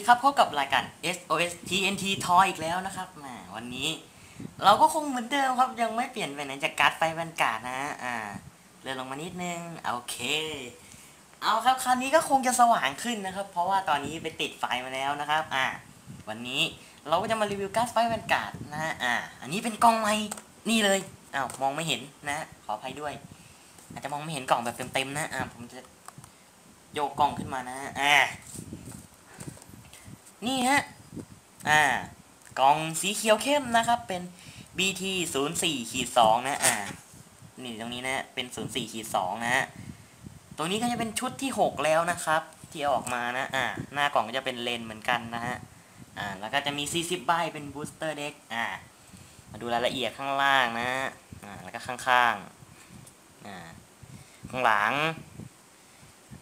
ดีครับพบกับรายการ SOS TNT Toy อีกแล้วนะครับแหมวันนี้ เราก็คงเหมือนเดิมครับยังไม่เปลี่ยนไปไหนจากการ์ดไฟแวนการ์ดนะฮะอ่าเลื่อนลงมานิดนึงโอเค เอาครับคราวนี้ก็คงจะสว่างขึ้นนะครับ เพราะว่าตอนนี้ไปติดไฟมาแล้วนะครับอ่าวันนี้เราก็จะมารีวิวการ์ดไฟแวนการ์ดนะฮะอ่าอันนี้เป็นกล่องใหม่นี่เลยอ้าวมองไม่เห็นนะ ขออภัยด้วย อาจจะมองไม่เห็นกล่องแบบเต็มๆนะอ่าผมจะโยกกล่องขึ้นมานะอ่า นี่ฮะ อ่า กล่องสีเขียวเข้มนะครับ เป็น BT 0 4ขีด2นะ อ่า นี่ตรงนี้นะ เป็น 0 4ขีด2นะฮะ ตรงนี้ก็จะเป็นชุดที่ 6 แล้วนะครับ ที่อออกมานะ อ่า หน้ากล่องก็จะเป็นเลนเหมือนกันนะฮะ อ่า แล้วก็จะมี 40 ใบเป็นบูสเตอร์เด็กอ่า มาดูรายละเอียดข้างล่างนะ อ่า แล้วก็ข้างๆ อ่า ข้างหลัง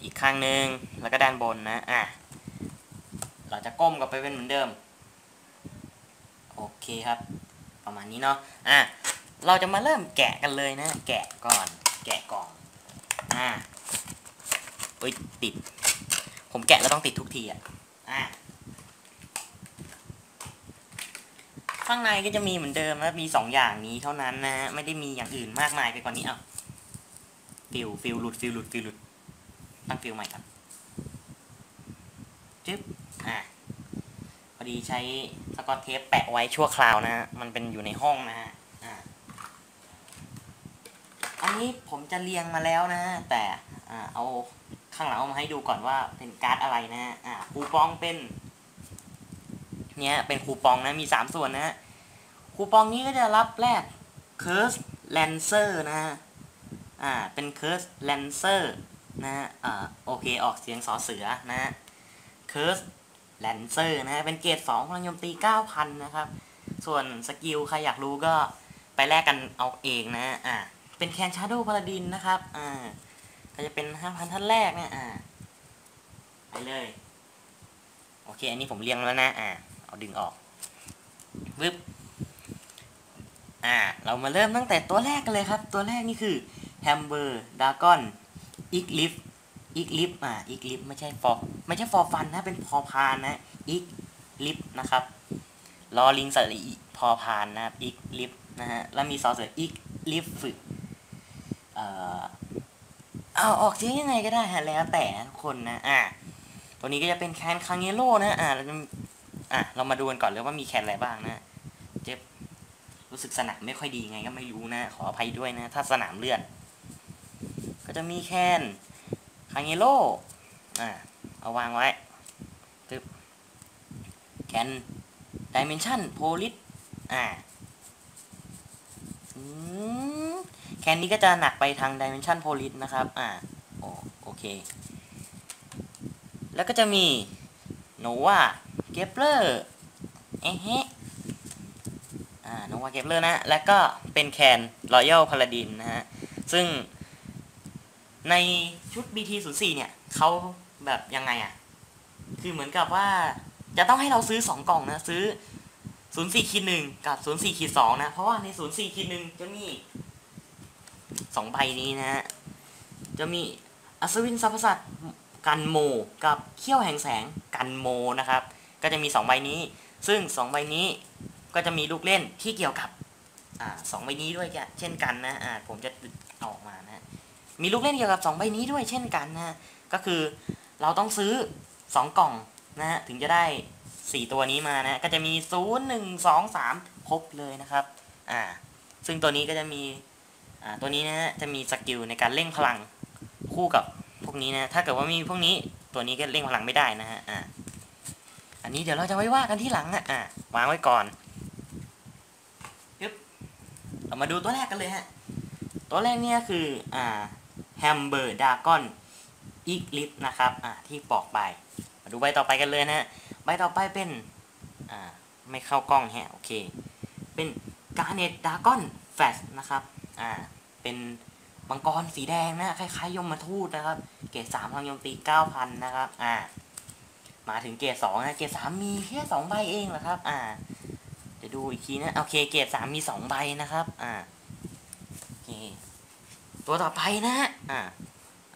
อีกข้างหนึ่งแล้วก็ด้านบนนะ อ่า เราจะก้มกลับไปเป็นเหมือนเดิม โอเคครับ ประมาณนี้เนาะ อะ เราจะมาเริ่มแกะกันเลยนะ แกะก่อน แกะกล่อง อะอุ้ย ติด ผมแกะแล้วต้องติดทุกทีอะ อะ ข้างในก็จะมีเหมือนเดิมนะมีสองอย่างนี้เท่านั้นนะฮะ ไม่ได้มีอย่างอื่นมากมายไปกว่านี้อะฟิลฟิลหลุดฟิลหลุดฟิลหลุด ตั้งฟิลใหม่ก่อนจึ๊บ ดีใช้สกอตเทปแปะไว้ชั่วคราวนะฮะ มันเป็นอยู่ในห้องนะฮะอันนี้ผมจะเรียงมาแล้วนะ แต่เอาข้างหลังเอามาให้ดูก่อนว่าเป็นการ์ดอะไรนะฮะอ่าคูปองเป็น เนี้ยเป็นคูปองนะมีสามส่วนนะฮะคูปองนี้ก็จะรับแรก Curse Lancer นะฮะอ่าเป็น Curse Lancer นะฮะอ่าโอเคออกเสียงสอเสือนะ Curse ฮะ Curse Lancer นะฮะเป็นเกรด2พลังโจมตี9,000นะครับ ส่วนสกิลใครอยากรู้ก็ไปแลกกันเอาเองนะอ่าเป็นแคนชาร์โดพาราดินนะครับอ่าก็จะเป็น5,000ท่านแรกเนี่ยอ่าไปเลย โอเค อันนี้ผมเรียงแล้วนะอ่าเอาดึงออกปึ๊บอ่า เรามาเริ่มตั้งแต่ตัวแรกกันเลยครับ ตัวแรกนี่คือ Hamber Dragon i g l i f อีกลิฟ อ่าอีกลิฟไม่ใช่ฟอไม่ใช่ฟอฟันนะเป็นพอพานนะอีกลิฟนะครับลอลิงสระอีพอพานนะครับอีกลิฟนะฮะแล้วมีซอเสืออีกลิฟฝึกเอ่อเอาออกเสียงยังไงก็ได้ฮะแล้วแต่ทุกคนนะอ่าตัวนี้ก็จะเป็นแคนคังเยโร่นะอ่าเราจะอะเรามาดูกันก่อนเลยว่ามีแคนอะไรบ้างนะเจ็บรู้สึกสนามไม่ค่อยดีไงก็ไม่รู้นะ ขออภัยด้วยนะ ถ้าสนามเลื่อน ก็จะมีแคนางเยโร่อ่าเอาวางไว้ตึ๊บแคนดิเมนชันโพลิสอ่าอืมแคนนี้ก็จะหนักไปทางดิเมนชันโพลิสนะครับ อ่าโอโอเค แล้วก็จะมีโนวาเกปเลอร์เอ๊ะอ่าโนวาเกปเลอร์นะ แล้วก็เป็นแคนรอยัลพาลาดินนะฮะ ซึ่ง ในชุด BT04 เนี่ยเขาแบบยังไงอะ่ะ คือเหมือนกับว่าจะต้องให้เราซื้อ 2 กล่องนะ ซื้อ 04ขีดหนึ่งกับ 04ขีดสองนะ เพราะว่าใน 04ขีดหนึ่งจะมีสองใบนี้นะฮะ จะมีอัศวินสัพสัตกันโมกับเขี้ยวแห่งแสงกันโมนะครับ ก็จะมี 2 ใบนี้ ซึ่ง 2 ใบนี้ก็จะมีลูกเล่นที่เกี่ยวกับอ่าสองใบนี้ด้วยเช่นกันนะอ่าผมจะออกมานะ มีลูกเล่นเกี่ยวกับ 2 ใบนี้ด้วยเช่นกันนะก็คือเราต้องซื้อ 2 กล่องนะฮะถึงจะได้ 4 ตัวนี้มานะก็จะมี 0 1 2 3 ครบเลยนะครับอ่าซึ่งตัวนี้ก็จะมีอ่าตัวนี้นะฮะจะมีสกิลในการเร่งพลังคู่กับพวกนี้นะถ้าเกิดว่ามีพวกนี้ตัวนี้ก็เร่งพลังไม่ได้นะฮะอ่าอันนี้เดี๋ยวเราจะไว้ว่ากันที่หลังอะอ่าวางไว้ก่อนยึบเรามาดูตัวแรกกันเลยฮะตัวแรกเนี่ยคืออ่า แฮมเบอร์ดากอนอีกลิฟนะครับอ่าที่ปอกไป มาดูใบต่อไปกันเลยนะใบต่อไปเป็นอ่าไม่เข้ากล้องแฮะโอเค เป็นการเนตดากอนแฟสนะครับอ่าเป็นมังกรสีแดงนะคล้ายๆยมมาทูตนะครับ เกรดสามพลังยมตีเก้าพันนะครับอ่ามาถึงเกรดสองนะเกรดสามมีแค่สองใบเองเหรอครับ อ่าจะดูอีกทีนะโอเคเกรดสามมีสองใบนะครับ อ่า ตัวต่อไปนะฮะอ่า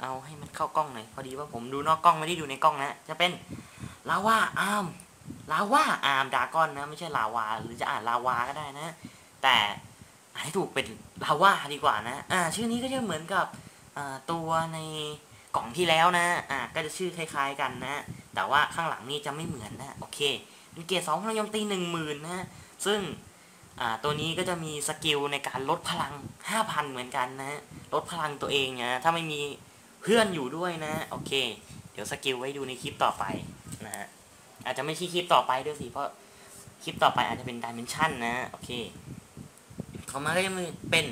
เอาให้มันเข้ากล้องหน่อยพอดีว่าผมดูนอกกล้องไม่ได้ดูในกล้องนะ จะเป็นลาวาอาร์มลาวาอาร์มดากอนนะ ไม่ใช่ลาวา หรือจะอ่านลาวาก็ได้นะ แต่อ่านให้ถูกเป็นลาวาดีกว่านะอ่าชื่อนี้ก็จะเหมือนกับอ่าตัวในกล่องที่แล้วนะอ่าก็จะชื่อคล้าย ๆ กันนะ แต่ว่าข้างหลังนี่จะไม่เหมือนนะโอเคเป็นเกียร์สองพลังโจมตีหนึ่งหมื่นนะซึ่งอ่า ตัวนี้ก็จะมีสกิลในการลดพลัง 5,000 เหมือนกันนะ ลดพลังตัวเองนะ ถ้าไม่มีเพื่อนอยู่ด้วยนะ โอเค เดี๋ยวสกิลไว้ดูในคลิปต่อไปนะฮะ อาจจะไม่ใช่คลิปต่อไปด้วยสิ เพราะคลิปต่อไปอาจจะเป็นดิเมนชันนะ โอเค ต่อมาก็จะเป็น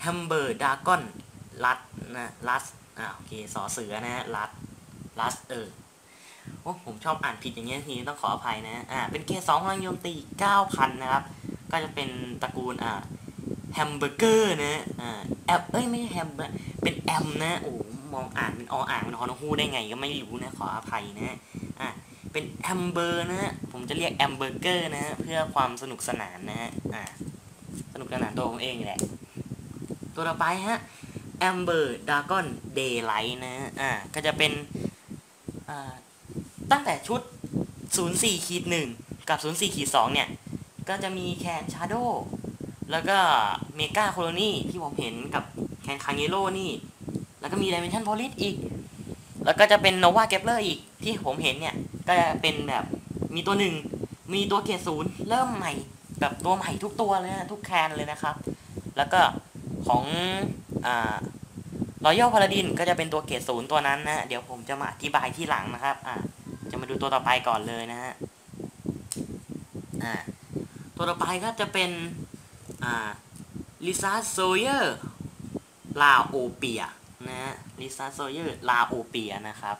แฮมเบอร์ดากอนลัดนะลัสอ่าโอเค สอเสือนะฮะลัดลัสเออโอ้ผมชอบอ่านผิดอย่างเงี้ยทีนี้ต้องขออภัยนะ อ่า เป็นเกสองพลังโจมตี 9,000 นะครับ ก็จะเป็นตระกูลอ่าแฮมเบอร์เกอร์นะอ่าแอปเอ้ยไม่ใช่แฮมเบอร์เป็นแอมนะโอ้มองอ่านเป็นออ่างเป็นฮอนฮูได้ไงก็ไม่รู้นะขออภัยนะอ่าเป็นแอมเบอร์นะผมจะเรียกแอมเบอร์เกอร์นะเพื่อความสนุกสนานนะฮะอ่าสนุกสนานตัวผมเองแหละ ตัวต่อไปฮะแอมเบอร์ดากอนเดย์ไลท์นะอ่าก็จะเป็นอ่าตั้งแต่ชุด 04ขีด1กับ 04ขีด2เนี่ย ก็จะมีแคนชาโดแล้วก็เมกาโคโลนีที่ผมเห็นกับแคนคางเยโร่นี่ แล้วก็มี Dimension Police อีก แล้วก็จะเป็นโนวาเกปเลอร์อีกที่ผมเห็นเนี่ย ก็จะเป็นแบบมีตัวหนึ่ง มีตัวเกรศูนย์เริ่มใหม่แบบตัวใหม่ทุกตัวเลยนะทุกแคนเลยนะครับ แล้วก็ของอ่ารอยัลพาราดินก็จะเป็นตัวเกรดศูนย์ตัวนั้นนะ เดี๋ยวผมจะมาอธิบายที่หลังนะครับ อ่าจะมาดูตัวต่อไปก่อนเลยนะฮะ อ่า ตัวต่อไปก็จะเป็นอ่าลิซ่าโซเยอร์ลาโอเปียนะฮะลิซ่าโซเยอร์ลาโอเปียนะครับ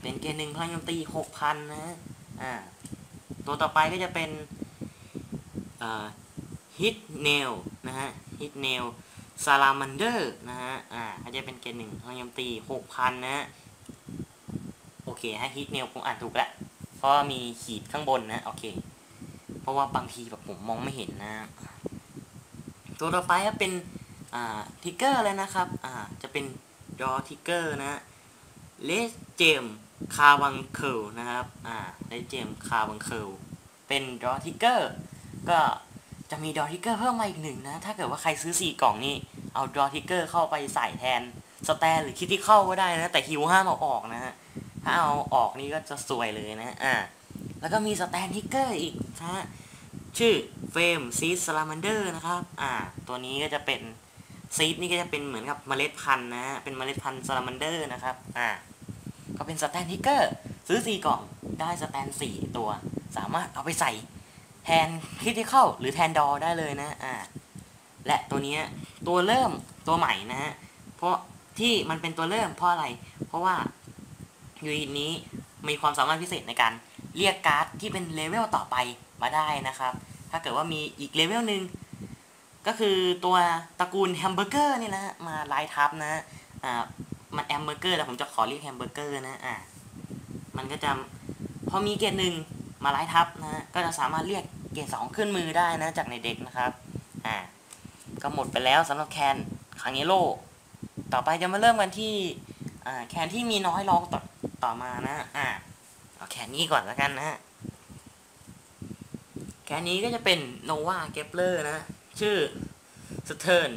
เป็นเกณฑ์หนึ่งพลังโจมตีหกพันนะฮะอ่าตัวต่อไปก็จะเป็นอ่าฮิตเนลนะฮะฮิตเนลซาลามันเดอร์นะฮะอ่าก็จะเป็นเกณฑ์หนึ่งพลังโจมตีหกพันนะฮะโอเคฮะฮิตเนลผมอ่านถูกแล้วเพราะมีขีดข้างบนนะโอเค เพราะว่าบางทีแบบผมมองไม่เห็นนะ ตัวต่อไปก็เป็นอ่าทิกเกอร์เลยนะครับอ่าจะเป็นดอทิกเกอร์นะเลสเจมคาวังเคิลนะครับอ่าเลสเจมคาวังเคิลเป็นดอทิกเกอร์ก็จะมีดอทิกเกอร์เพิ่มมาอีกหนึ่งนะ ถ้าเกิดว่าใครซื้อ 4 กล่องนี่เอาดอทิกเกอร์เข้าไปใส่แทนสแตนหรือคิดที่เข้าก็ได้นะ แต่ฮิวห้ามเอาออกนะฮะ ถ้าเอาออกนี่ก็จะสวยเลยนะ อ่า แล้วก็มีสแตนทิกเกอร์อีกนะฮะชื่อเฟมซีสลามันเดอร์นะครับ อ่า ตัวนี้ก็จะเป็นซีดนี่ก็จะเป็นเหมือนกับเมล็ดพันธุ์นะเป็นเมล็ดพันธุ์สลามันเดอร์นะครับ อ่า ก็เป็นสแตนทิกเกอร์ซื้อสี่กล่องได้สแตนสี่ตัว สามารถเอาไปใส่แทนคิดที่เข้าหรือแทนดอได้เลยนะ อ่า และตัวนี้ตัวเริ่มตัวใหม่นะฮะ เพราะที่มันเป็นตัวเริ่มเพราะอะไร เพราะว่ายูนิตนี้มีความสามารถพิเศษในการ เรียกการ์ดที่เป็นเลเวลต่อไปมาได้นะครับ ถ้าเกิดว่ามีอีกเลเวลหนึ่งก็คือตัวตระกูลแฮมเบอร์เกอร์นี่นะมาไล่ทับนะอ่ามันแฮมเบอร์เกอร์แต่ผมจะขอเรียกแฮมเบอร์เกอร์นะอ่ามันก็จะพอมีเกรดหนึ่งมาไล่ทับนะก็จะสามารถเรียกเกรดสองขึ้นมือได้นะจากในเด็กนะครับอ่าก็หมดไปแล้วสำหรับแคนคังเยโร่ต่อไปจะมาเริ่มกันที่อ่าแคนที่มีน้อยลองต่อต่อมานะอ่า เอาแคนนี้ก่อนแล้วกันนะ แคนนี้ก็จะเป็นโนวาเกปเลอร์นะ ชื่อสเทิร์น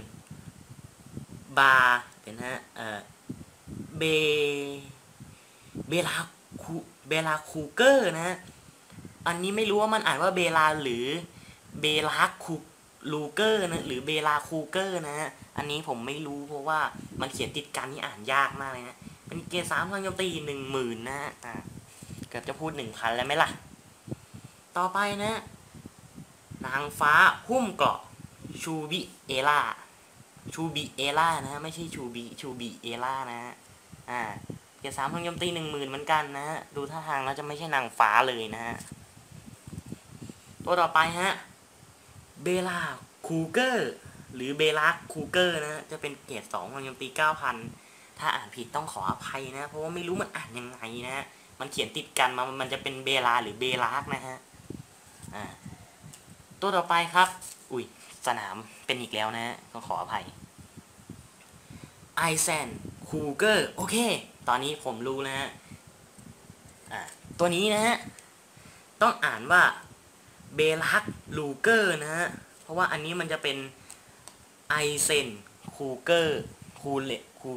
บาเป็นฮะเออเบเบลาคูเบลาคูเกอร์นะฮะ อันนี้ไม่รู้ว่ามันอ่านว่าเบลาหรือเบลาคูลูเกอร์นะหรือเบลาคูเกอร์นะฮะ อันนี้ผมไม่รู้เพราะว่ามันเขียนติดกันนี่อ่านยากมากเลยนะ เป็นเกรดสามพลังโจมตีหนึ่งหมื่นนะฮะอ่า เกือบจะพูดหนึ่งพันแล้วไหมล่ะ ต่อไปนะ นางฟ้าหุ้มเกราะชูบิเอล่าชูบิเอล่านะฮะไม่ใช่ชูบิชูบิเอล่านะฮะอ่าเกียร์สามพังโจมตีหนึ่งหมื่นเหมือนกันนะฮะดูท่าทางแล้วจะไม่ใช่นางฟ้าเลยนะฮะตัวต่อไปฮะเบลาคูเกอร์หรือเบลักคูเกอร์นะฮะจะเป็นเกียร์สองพังโจมตีเก้าพันถ้าอ่านผิดต้องขออภัยนะ เพราะว่าไม่รู้มันอ่านยังไงนะฮะ มันเขียนติดกันมา มันจะเป็นเบลาหรือเบลักนะฮะ อ่า ตัวต่อไปครับ อุ้ย สนามเป็นอีกแล้วนะฮะต้องขออภัยไอแซนคูเกอร์ โอเค ตอนนี้ผมรู้นะฮะ อ่า ตัวนี้นะฮะ ต้องอ่านว่าเบลักลูเกอร์นะฮะ เพราะว่าอันนี้มันจะเป็นไอเซนคูเกอร์คูเลคู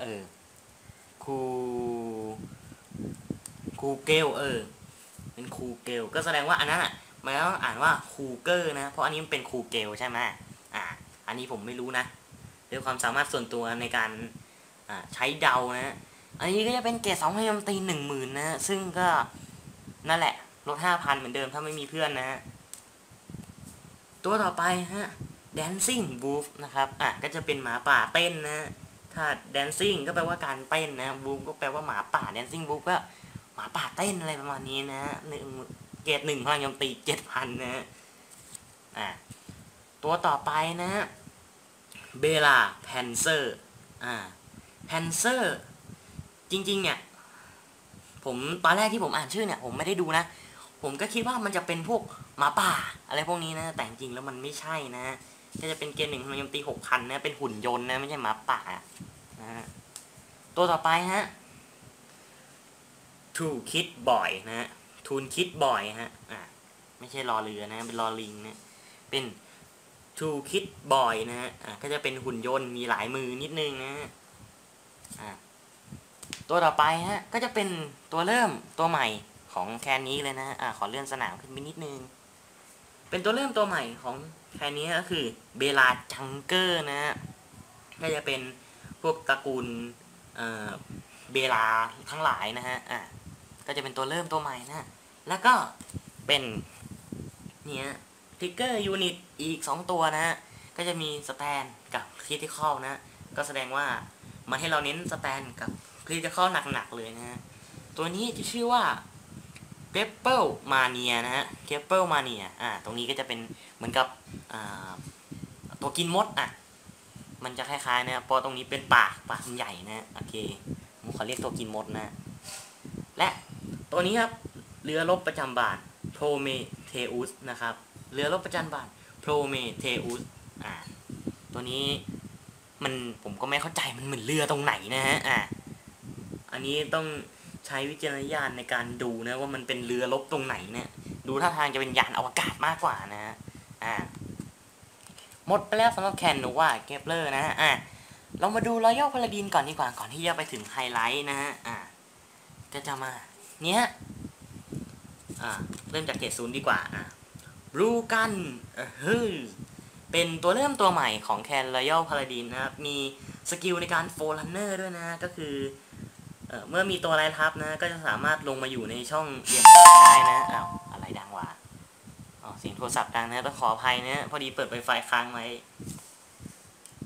เออคู คูเกลเออ เป็นคูเกลก็แสดงว่าอันนั้นอะมันต้องอ่านว่าคูเกอร์นะ เพราะอันนี้มันเป็นคูเกลใช่ไหมอ่า อันนี้ผมไม่รู้นะด้วยความสามารถส่วนตัวในการอ่าใช้เดานะ อันนี้ก็จะเป็นเกรดสองพยมตีหนึ่งหมื่นนะ ซึ่งก็นั่นแหละลดห้าพันเหมือนเดิมถ้าไม่มีเพื่อนนะฮะตัวต่อไปฮะ dancing wolf นะครับอะก็จะเป็นหมาป่าเต้นนะถ้า dancing ก็แปลว่าการเต้นนะ wolf ก็แปลว่าหมาป่า dancing wolf ก็ หมาป่าเต้นอะไรประมาณนี้นะหนึ่งเกรดหนึ่งพลังโจมตีเจ็ดพันนะอะตัวต่อไปนะเบลาแพนเซอร์อ่าแพนเซอร์จริงๆเนี่ยผมตอนแรกที่ผมอ่านชื่อเนี่ย ผมไม่ได้ดูนะ ผมก็คิดว่ามันจะเป็นพวกหมาป่า อะไรพวกนี้นะ แต่จริงแล้วมันไม่ใช่นะก็จะเป็นเกมหนึ่งพลังโจมตีหกพันนะ เป็นหุ่นยนต์นะ ไม่ใช่หมาป่านะฮะตัวต่อไปฮะ ทูคิดบ่อยนะฮะทูนคิดบ่อยฮะอ่าไม่ใช่รอเรือนะเป็นรอลิงนะเป็นทูคิดบ่อยนะฮะอ่าก็จะเป็นหุ่นยนต์มีหลายมือนิดนึงนะฮะอ่าตัวต่อไปฮะก็จะเป็นตัวเริ่มตัวใหม่ของแคนนี้เลยนะอ่าขอเลื่อนสนามขึ้นไปนิดนึง เป็นตัวเริ่มตัวใหม่ของแคนนี้ก็คือเบลาจังเกอร์นะฮะก็จะเป็นพวกตระกูลเอ่อเบลาทั้งหลายนะฮะอ่า ก็จะเป็นตัวเริ่มตัวใหม่นะแล้วก็เป็นเนี่ยทิกเกอร์ยูนิตอีก 2 ตัวนะฮะก็จะมีสแตนกับคริติคอลนะ ก็แสดงว่ามาให้เราเน้นสแตนกับคริติคอลหนักๆเลยนะฮะตัวนี้จะชื่อว่าเกรเปิลมาเนียนะฮะเกรเปิลมาเนียอ่าตรงนี้ก็จะเป็นเหมือนกับอ่าตัวกินมดอะมันจะคล้ายๆนะพราะตรงนี้เป็นปากปากมันใหญ่นะโอเคผมขอเรียกตัวกินมดนะ และ ตัวนี้ครับ เรือรบประจำบานโพรเมเทอุสนะครับ เรือรบประจำบานโพรเมเทอุสอ่าตัวนี้มันผมก็ไม่เข้าใจมันเหมือนเรือตรงไหนนะฮะอ่าอันนี้ต้องใช้วิจารณญาณในการดูนะว่ามันเป็นเรือรบตรงไหนเนี่ย ดูท่าทางจะเป็นยานอวกาศมากกว่านะฮะอ่าหมดไปแล้วสำหรับแคนหนูว่าเกปเลอร์นะฮะอะเรามาดูรอยัลพาลาดินก่อนดีกว่าก่อนที่จะไปถึงไฮไลท์นะฮะอะก็จะมา เนี้ยอ่าเริ่มจากเกรดศูนย์ดีกว่าอะรูกันเออเป็นตัวเริ่มตัวใหม่ของแคนรอยัลพาลาดินนะครับ มีสกิลในการโฟลันเนอร์ด้วยนะ ก็คือเออเมื่อมีตัวไลทับนะ ก็จะสามารถลงมาอยู่ในช่องเรียงได้นะอ้าวอะไรดังวะอ๋อเสียงโทรศัพท์ดังนะต้องขออภัยนะพอดีเปิดไวไฟค้างไว้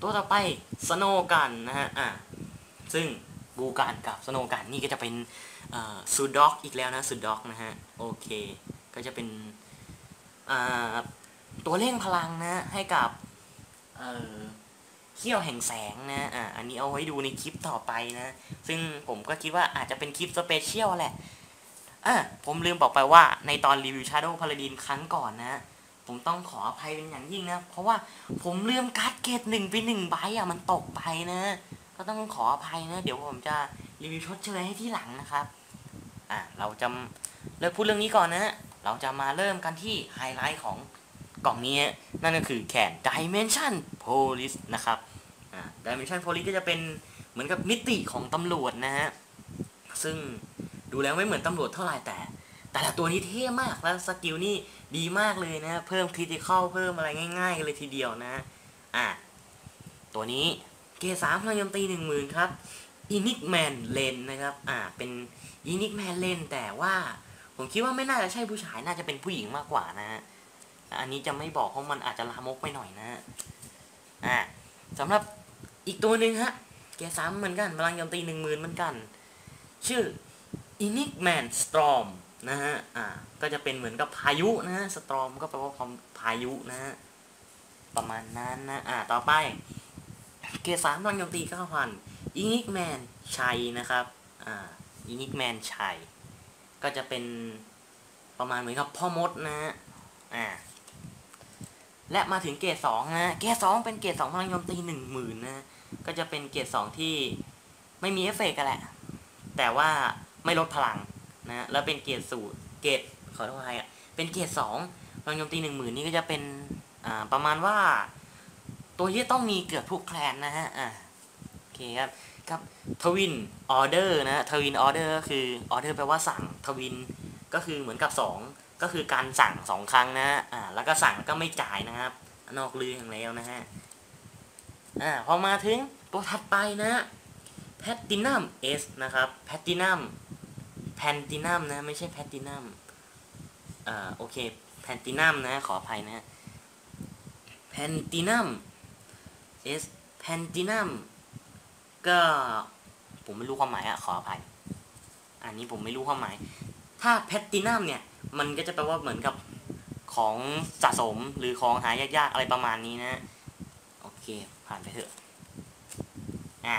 ตัวต่อไปสโนกันนะฮะอะซึ่งบูการกับสโนกันนี่ก็จะเป็น ซูด็อกอีกแล้วนะซูด็อกนะฮะ โอเค ก็จะเป็นตัวเร่งพลังนะให้กับเขี้ยวแห่งแสงนะ อะอันนี้เอาไว้ดูในคลิปต่อไปนะ ซึ่งผมก็คิดว่าอาจจะเป็นคลิปสเปเชียลแหละ อะผมลืมบอกไปว่าในตอนรีวิว Shadow Paladin ครั้งก่อนนะ ผมต้องขออภัยเป็นอย่างยิ่งนะ เพราะว่าผมลืมการ์ดเกตหนึ่งไปหนึ่งใบอะมันตกไปนะ ก็ต้องขออภัยนะ เดี๋ยวผมจะรีวิวชดเชยให้ที่หลังนะครับ อะเราจะเลิกพูดเรื่องนี้ก่อนนะฮะเราจะมาเริ่มกันที่ไฮไลท์ของกล่องนี้ นั่นก็คือแขน Dimension Police นะครับอ่า Dimension Police ก็จะเป็นเหมือนกับมิติของตำรวจนะฮะ ซึ่งดูแล้วไม่เหมือนตำรวจเท่าไหร่แต่ แต่ละตัวนี้เท่มากแล้วสกิลนี่ดีมากเลยนะเพิ่มคริติคอลเพิ่มอะไรง่ายๆเลยทีเดียวนะอะตัวนี้เกสามพลังโจมตีหนึ่งหมื่นครับอินิกแมนเลนนะครับ อ่า เป็น อินิกแมนเล่นแต่ว่า ผมคิดว่าไม่น่าจะใช่ผู้ชายน่าจะเป็นผู้หญิงมากกว่านะฮะอันนี้จะไม่บอกเพราะมันอาจจะลามกไปหน่อยนะฮะอ่าสำหรับอีกตัวหนึ่งฮะเกรดสามเหมือนกันพลังโจมตีหนึ่งหมื่นเหมือนกัน ชื่ออินิกแมนสตรอมนะฮะ อ่า ก็จะเป็นเหมือนกับพายุนะฮะ สตรอมก็แปลว่าความพายุนะฮะ ประมาณนั้นนะ อ่า ต่อไป เกรดสามพลังโจมตีเก้าพันอินิกแมนชัยนะครับ อ่าินิกแมนชัย ก็จะเป็นประมาณเหมือนกับพ่อมดนะฮะอ่าและมาถึงเกรดสองนะเกรดสองเป็นเกรดสองพลังโจมตีหนึ่งหมื่นนะก็จะเป็นเกรดสองที่ไม่มีเอฟเฟกต์กันแหละ แต่ว่าไม่ลดพลังนะแล้วเป็นเกรดสูตรเกรดขอโทษใครอะเป็นเกรดสองพลังโจมตีหนึ่งหมื่นนี่ก็จะเป็นอ่าประมาณว่า ตัวที่ต้องมีเกือบทุกแคลนนะฮะอ่าโอเคครับ ครับทวินออเดอร์นะทวินออเดอร์ก็คือออเดอร์แปลว่าสั่งทวินก็คือเหมือนกับสองก็คือการสั่งสองครั้งนะฮะอ่าแล้วก็สั่งแล้วก็ไม่จ่ายนะครับ นอกเรื่องแล้วนะฮะอ่าพอมาถึงตัวถัดไปนะแพตตินัมเอสนะครับแพตตินัมแพนตินัมนะ ไม่ใช่แพตตินัมอ่าโอเคแพนตินัมนะ ขออภัยนะแพนตินัมเอสแพนตินัม ก็ผมไม่รู้ความหมายอะขออภัย อันนี้ผมไม่รู้ความหมาย ถ้าแพตตินัมเนี่ย มันก็จะแปลว่าเหมือนกับของสะสมหรือของหายากๆอะไรประมาณนี้นะ โอเค ผ่านไปเถอะ อะ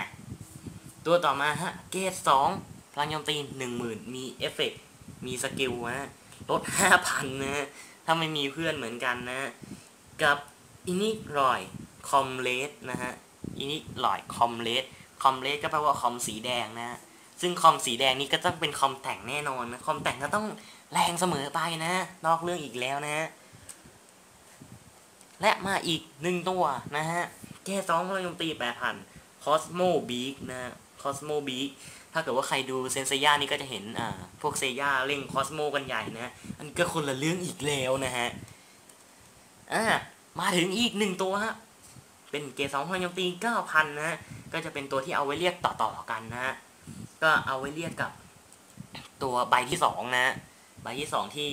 ตัวต่อมาฮะ เกรดสองพลังโจมตีหนึ่งหมื่นมีเอฟเฟกต์มีสกิลนะลดห้าพันนะ ถ้าไม่มีเพื่อนเหมือนกันนะ กับอินิรอย คอมเลสนะฮะ อินิรอย คอมเลส คอมเลสก็แปลว่าคอมสีแดงนะ ซึ่งคอมสีแดงนี่ก็ต้องเป็นคอมแต่งแน่นอนนะ คอมแต่งก็ต้องแรงเสมอไปนะ นอกเรื่องอีกแล้วนะและมาอีกหนึ่งตัวนะฮะแค่สองพลังโจมตีแปดพันคอสโมบีกนะคอสโมบีกถ้าเกิดว่าใครดูเซนเซย่านี่ก็จะเห็นอ่าพวกเซย่าเล่งคอสโมกันใหญ่นะ อันก็คนละเรื่องอีกแล้วนะฮะ อ่า มาถึงอีกหนึ่งตัวฮะ เป็นเกสองพลังโจมตีเก้าพันนะ ก็จะเป็นตัวที่เอาไว้เรียกต่อๆกันนะฮะก็เอาไว้เรียกกับตัวใบที่สองนะใบที่สองที่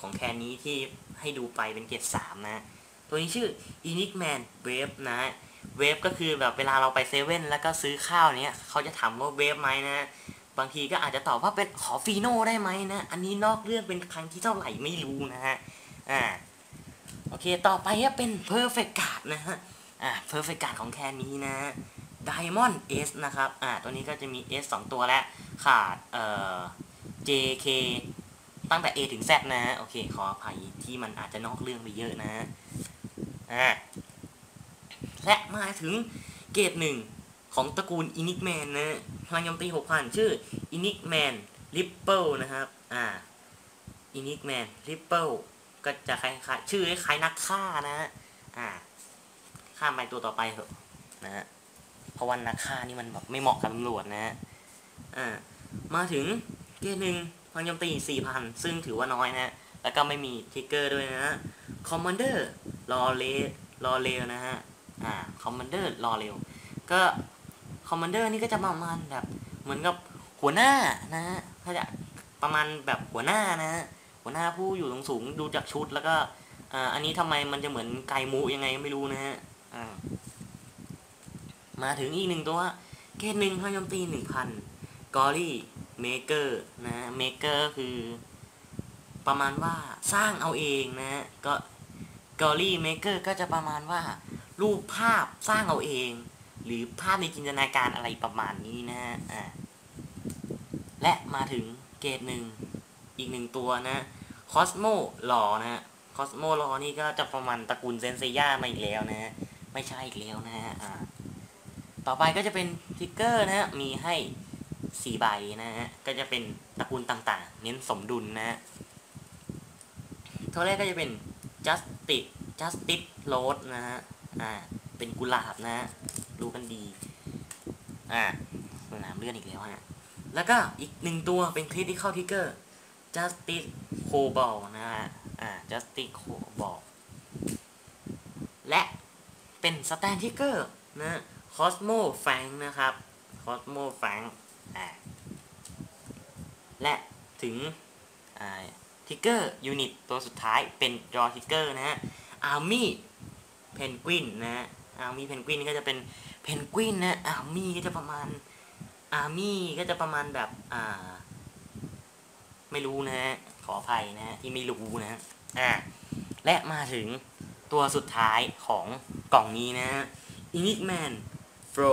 ของแคนนี้ที่ให้ดูไปเป็นเกรดสามนะตัวนี้ชื่อ Enigman Wave นะเวฟก็คือแบบเวลาเราไปเซเว่นแล้วก็ซื้อข้าวเนี้ยเขาจะถามว่าเวฟไหมนะ บางทีก็อาจจะตอบว่าเป็นขอฟีโน่ได้ไหมนะ อันนี้นอกเรื่องเป็นครั้งที่เท่าไหร่ไม่รู้นะฮะอ่าโอเค ต่อไปก็เป็น Perfect Card นะฮะอ่า Perfect Card ของแคนนี้นะ Diamond S นะครับ อ่า ตัวนี้ก็จะมี S 2 ตัวและขาด เอ่อ JK ตั้งแต่ A ถึง Z นะ โอเค ขออภัยที่มันอาจจะนอกเรื่องไปเยอะนะ อ่า และมาถึงเกรดหนึ่งของตระกูลอินิกแมนนะ พลังโจมตีหกพันชื่ออินิกแมนริปเปิลนะครับ อ่าอินิกแมนริปเปิลก็จะคล้ายๆชื่อคล้ายนักฆ่านะ อ่า ข้ามไปตัวต่อไปเถอะนะฮะ ราะวันนักฆ่านี่มันแบบไม่เหมาะกับตำรวจนะฮะอ่ามาถึงเกรดหนึ่งพลังโจมตีสี่พันซึ่งถือว่าน้อยนะแล้วก็ไม่มีทิกเกอร์ด้วยนะคอมมานเดอร์รอเลรอเร็วนะฮะอ่าคอมมานเดอร์รอเร็วก็คอมมานเดอร์นี่ก็จะประมาณแบบ เหมือนกับหัวหน้านะฮะถ้าจะประมาณแบบหัวหน้านะฮะหัวหน้าผู้อยู่สูงสูงดูจากชุดแล้วก็อ่าอันนี้ทำไมมันจะเหมือนไก่มูยังไงไม่รู้นะฮะอ่า มาถึงอีกหนึ่งตัวเกตหนึ่งพลังโจมตีหนึ่งพันกอรี่เมเกอร์นะเมเกอร์คือ ประมาณว่าสร้างเอาเองนะก็กอรี่เมเกอร์ก็จะประมาณว่า รูปภาพสร้างเอาเอง หรือภาพในจินตนาการอะไรประมาณนี้นะฮะอ่าและมาถึงเกรดหนึ่งอีกหนึ่งตัวนะคอสโมลอนะฮะคอสโมลอนี่ก็จะประมาณตระกูลเซนเซียมาอีกแล้วนะฮะไม่ใช่อีกแล้วนะฮะอ่า ต่อไปก็จะเป็นทิกเกอร์นะฮะ มีให้สี่ใบนะฮะ ก็จะเป็นตระกูลต่างๆ เน้นสมดุลนะฮะ ตัวแรกก็จะเป็น justice justice road นะฮะ อ่า เป็นกุหลาบนะฮะ รู้กันดี อ่าสนามเลื่อนอีกแล้วฮะ แล้วก็อีกหนึ่งตัวเป็น critical trigger justice cobalt นะฮะ อ่า justice cobalt และเป็น stand trigger นะ cosmo fang นะครับ cosmo fang อ่าและถึงทิกเกอร์ยูนิตตัวสุดท้ายเป็นจอทิกเกอร์นะฮะอาร์มี่เพนกวินนะฮะอาร์มี่เพนกวินก็จะเป็นเพนกวินนะอาร์มี่ก็จะประมาณอาร์มี่ก็จะประมาณแบบอ่าไม่รู้นะฮะขออภัยนะฮะที่ไม่รู้นะฮะอ่าและมาถึงตัวสุดท้ายของกล่องนี้นะฮะอินิกแมน โฟร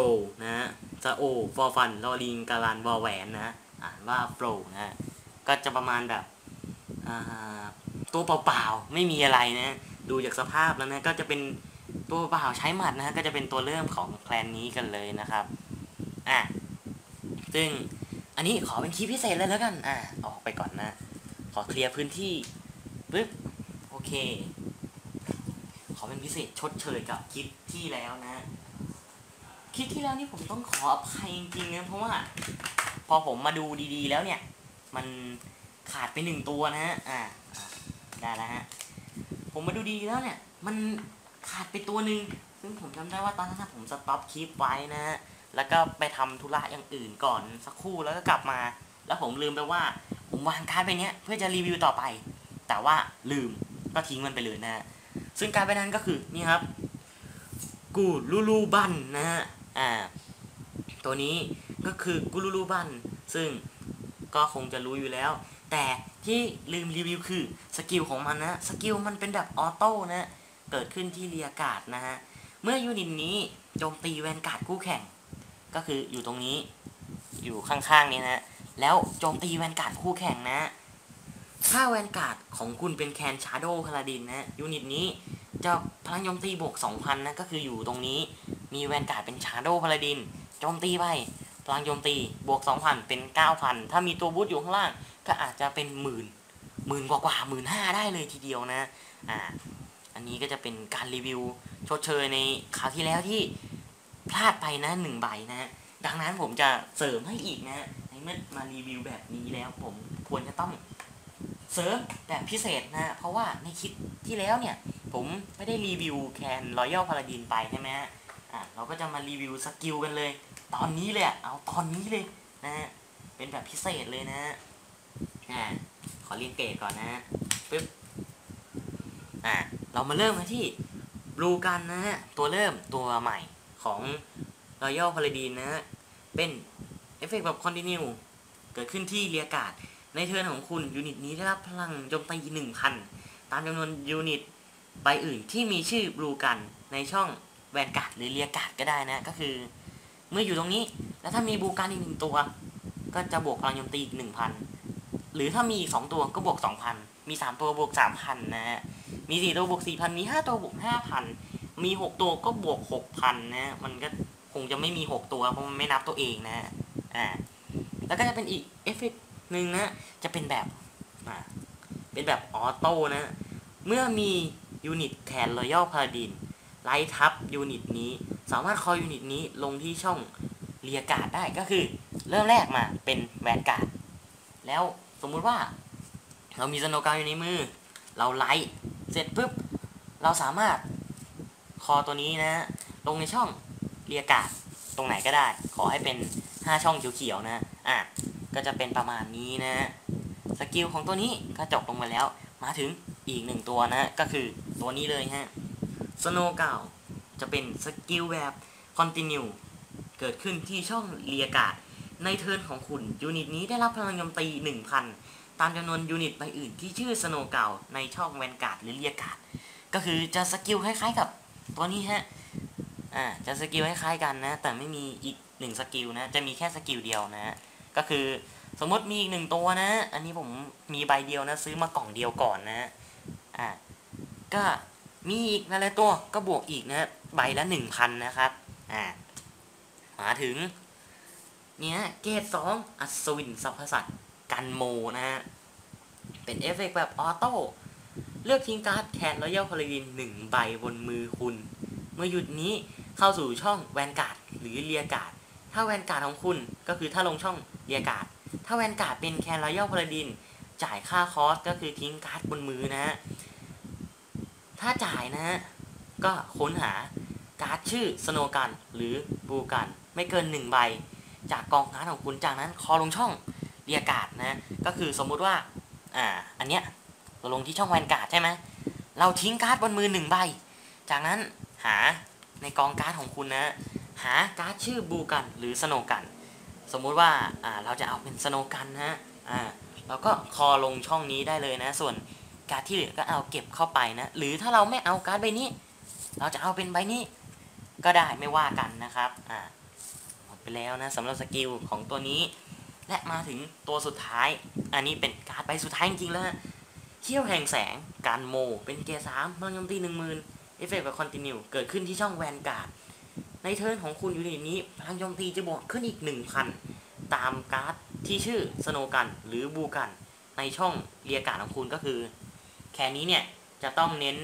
นะฮะจะโอฟอร์ฟันลอลิงการันวอแหวนนะอ่านว่าโฟรนะฮะก็จะประมาณแบบตัวเปล่าๆ ไม่มีอะไรนะ ดูจากสภาพแล้วนะก็จะเป็นตัวเปล่าใช้หมัดนะฮะก็จะเป็นตัวเริ่มของแคลนนี้กันเลยนะครับอะซึ่งอันนี้ขอเป็นคลิปพิเศษเลยแล้วกันอะอออกไปก่อนนะ ขอเคลียร์พื้นที่ปึ๊บโอเค ขอเป็นพิเศษชดเชยกับคลิปที่แล้วนะ คลิปที่แล้วนี่ผมต้องขออภัยจริงๆนะเพราะว่า พอผมมาดูดีๆแล้วเนี่ย มันขาดไปหนึ่งตัวนะฮะอ่าได้แล้วฮะผมมาดูดีๆแล้วเนี่ย มันขาดไปตัวหนึ่งซึ่งผมจำได้ว่าตอนนั้นผมสต็อปคลิปไว้นะฮะแล้วก็ไปทำธุระอย่างอื่นก่อนสักครู่แล้วก็กลับมา แล้วผมลืมไปว่า ผมวางการ์ดไปเนี้ยเพื่อจะรีวิวต่อไป แต่ว่าลืมก็ทิ้งมันไปเลยนะฮะซึ่งการไปนั้นก็คือนี่ครับ กูลูลูบันนะฮะ อ่าตัวนี้ก็คือกูลูลูบันซึ่งก็คงจะรู้อยู่แล้ว แต่ที่ลืมรีวิวคือสกิลของมันนะสกิลมันเป็นแบบออโต้นะเกิดขึ้นที่เรียกาดนะฮะเมื่อยูนิตนี้โจมตีแวนการ์ดคู่แข่ง ก็คืออยู่ตรงนี้อยู่ข้างๆนี้นะแล้วโจมตีแวนการ์ดคู่แข่งนะ ถ้าแวนการ์ดของคุณเป็นแคนชาร์โดพาลาดินนะยูนิตนี้จะพลังโจมตีบวก2,000นะก็คืออยู่ตรงนี้ มีแวนการ์ดเป็นชาโดพาลาดินโจมตีไปพลังโจมตีบวก 2,000 เป็น 9,000 ถ้ามีตัวบูทอยู่ข้างล่าง ก็อาจจะเป็นหมื่นหมื่นกว่ากว่าหมื่นห้าได้เลยทีเดียวนะอ่าอันนี้ก็จะเป็นการรีวิวชดเชยในคราวที่แล้วที่พลาดไปนะหนึ่งใบนะดังนั้นผมจะเสริมให้อีกนะในเมื่อมารีวิวแบบนี้แล้วผมควรจะต้องเสริมแบบพิเศษนะ เพราะว่าในคลิปที่แล้วเนี่ย ผมไม่ได้รีวิวแคนรอยัลพาราดินไปใช่ไหมฮะ อะเราก็จะมารีวิวสกิลกันเลย ตอนนี้เลยเอาตอนนี้เลยนะฮะเป็นแบบพิเศษเลยนะฮะอ่าขอเรียงเกรดก่อนนะฮะปึ๊บอ่าเรามาเริ่มกันที่บลูกันนะฮะตัวเริ่มตัวใหม่ของรอยัลพาราดินนะฮะเป็นเอฟเฟกต์แบบคอนติเนียเกิดขึ้นที่เรียกาดในเทิร์นของคุณยูนิตนี้ได้รับพลังโจมตีหนึ่งพันตามจำนวนยูนิตใบอื่นที่มีชื่อบลูกันในช่อง แวนการ์ดหรือเรียการ์ดก็ได้นะ ก็คือ เมื่ออยู่ตรงนี้ แล้วถ้ามีบูกันอีกหนึ่งตัว ก็จะบวกพลังโจมตีอีกหนึ่งพันหรือถ้ามีสองตัวก็บวกสองพันมีสามตัวบวกสามพันนะฮะมีสี่ตัวบวกสี่พันมีห้าตัวบวกห้าพันมีหกตัวก็บวกหกพันนะมันก็คงจะไม่มีหกตัวเพราะมันไม่นับตัวเองนะฮะอ่าแล้วก็จะเป็นอีกเอฟเฟกต์หนึ่งนะจะเป็นแบบอ่าเป็นแบบออโต้นะ เมื่อมียูนิตแทนรอยัลพาดิน ไล่ทับยูนิตนี้ สามารถคอยูนิตนี้ลงที่ช่องเรียกาดได้ก็คือ เริ่มแรกมาเป็นแวนการ์ดแล้วสมมุติว่า เรามีสโนการ์ดอยู่ในมือ เราไลท์เสร็จปุ๊บ เราสามารถคอตัวนี้นะ ลงในช่องเรียกาดตรงไหนก็ได้ ขอให้เป็น 5 ช่องเขียวๆนะอะก็จะเป็นประมาณนี้นะสกิลของตัวนี้ก็จบลงมาแล้ว มาถึงอีกหนึ่งตัวนะ ก็คือตัวนี้เลยฮะ สโนว์เก่าจะเป็นสกิลแบบคอนติเนียเกิดขึ้นที่ช่องเรียการ์ดในเทิร์นของคุณยูนิตนี้ได้รับพลังโจมตี 1,000 ตามจำนวนยูนิตใบอื่นที่ชื่อสโนว์เก่าในช่องแวนการ์ดหรือเรียการ์ดก็คือจะสกิลคล้ายๆกับตัวนี้ฮะอ่าจะสกิลคล้ายๆกันนะ แต่ไม่มีอีกหนึ่งสกิลนะ จะมีแค่สกิลเดียวนะ ก็คือสมมติมีอีกหนึ่งตัวนะ อันนี้ผมมีใบเดียวนะ ซื้อมากล่องเดียวก่อนนะอ่าก็ มีอีกหลายตัวก็บวกอีกนะใบละหนึ่งพันนะครับอ่ามาถึง เนี่ยเกรดสองอัศวินสัพพสัตว์กันโมนะฮะเป็นเอฟเฟกแบบออโต้เลือกทิ้งการ์ดแคนรอยัลพาราดินหนึ่งใบบนมือคุณ เมื่อหยุดนี้เข้าสู่ช่องแวนการ์ดหรือเรียการ์ดถ้าแวนการ์ดของคุณก็คือถ้าลงช่องเรียการ์ดถ้าแวนการ์ดเป็นแคนรอยัลพาราดินจ่ายค่าคอสก็คือทิ้งการ์ดบนมือนะฮะ ถ้าจ่ายนะฮะ ก็ค้นหาการ์ดชื่อสโนกันหรือบูกัน ไม่เกินหนึ่งใบ จากกองการ์ดของคุณจากนั้นคอลงช่องเรียการ์ดนะ ก็คือสมมุติว่า อ่า อันเนี้ยเราลงที่ช่องแวนการ์ดใช่ไหมเราทิ้งการ์ดบนมือหนึ่งใบ จากนั้นหาในกองการ์ดของคุณนะ หาการ์ดชื่อบูกันหรือสโนกัน สมมุติว่า อ่า เราจะเอาเป็นสโนกันนะ อ่าเราก็คอลงช่องนี้ได้เลยนะ ส่วน การ์ดที่เหลือก็เอาเก็บเข้าไปนะ หรือถ้าเราไม่เอาการ์ดใบนี้ เราจะเอาเป็นใบนี้ก็ได้ไม่ว่ากันนะครับอ่าหมดไปแล้วนะสำหรับสกิลของตัวนี้ และมาถึงตัวสุดท้าย อันนี้เป็นการ์ดใบสุดท้ายจริงๆแล้วนะเขี้ยวแห่งแสงการโม เป็นเกียร์สามพลังโจมตีหนึ่งหมื่นเอฟเฟกต์แบบคอนติเนียเกิดขึ้นที่ช่องแวนการ์ดในเทิร์นของคุณอยู่ในนี้พลังโจมตีจะบวกขึ้นอีกหนึ่งพันตามการ์ดที่ชื่อสโนกันหรือบูกันในช่องเรียการดของคุณก็คือ แคนนี้เนี่ยจะต้องเน้น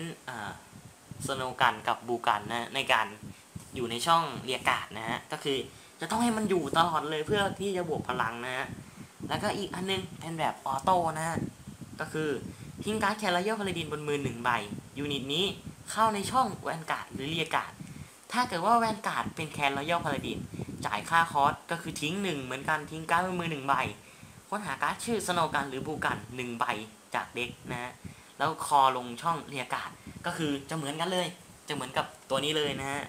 สโนกันกับบูกันนะในการอยู่ในช่องเรียกการดนะฮะก็คือจะต้องให้มันอยู่ตลอดเลยเพื่อที่จะบวกพลังนะฮะแล้วก็อีกอันนึงเป็นแบบออโต้นะฮะก็คือทิ้งการ์ดแคร์รเยลพาลาดินบนมือหนึ่งใบยูนิตนี้เข้าในช่องแวนการ์ดหรือเรียการ์ดถ้าเกิดว่าแวนการ์ดเป็นแคร์รเยลพาลาดินจ่ายค่าคอสก็คือทิ้งหนึ่งเหมือนกันทิ้งการ์ดบนมือหนึ่งใบค้นหาการ์ดชื่อสโนกันหรือบูกันหนึ่งใบจากเด็กนะฮะ แล้วคอลงช่องเรียการ์ดก็คือจะเหมือนกันเลย จะเหมือนกับตัวนี้เลยนะฮะ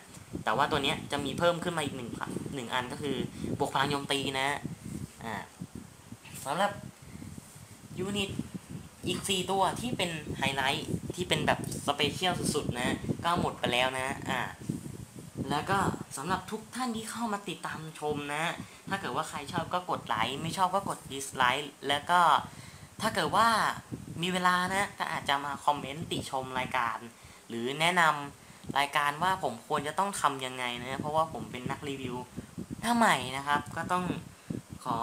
แต่ว่าตัวนี้จะมีเพิ่มขึ้นมาอีกหนึ่งหนึ่งอันก็คือบวกพลังโจมตีนะฮะอ่าสำหรับยูนิตอีก 4 ตัวที่เป็นไฮไลท์ที่เป็นแบบสเปเชียลสุดๆนะก็หมดไปแล้วนะอ่าแล้วก็สำหรับทุกท่านที่เข้ามาติดตามชมนะ ถ้าเกิดว่าใครชอบก็กดไลค์ไม่ชอบก็กดดิสไลค์แล้วก็ ถ้าเกิดว่ามีเวลานะก็อาจจะมาคอมเมนต์ติชมรายการ หรือแนะนำรายการว่าผมควรจะต้องทำยังไงนะเพราะว่าผมเป็นนักรีวิวหน้าใหม่นะครับ ก็ต้องขอ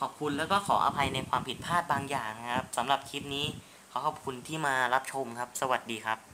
ขอบคุณแล้วก็ขออภัยในความผิดพลาดบางอย่างนะครับสำหรับคลิปนี้ขอขอบคุณที่มารับชมครับ สวัสดีครับ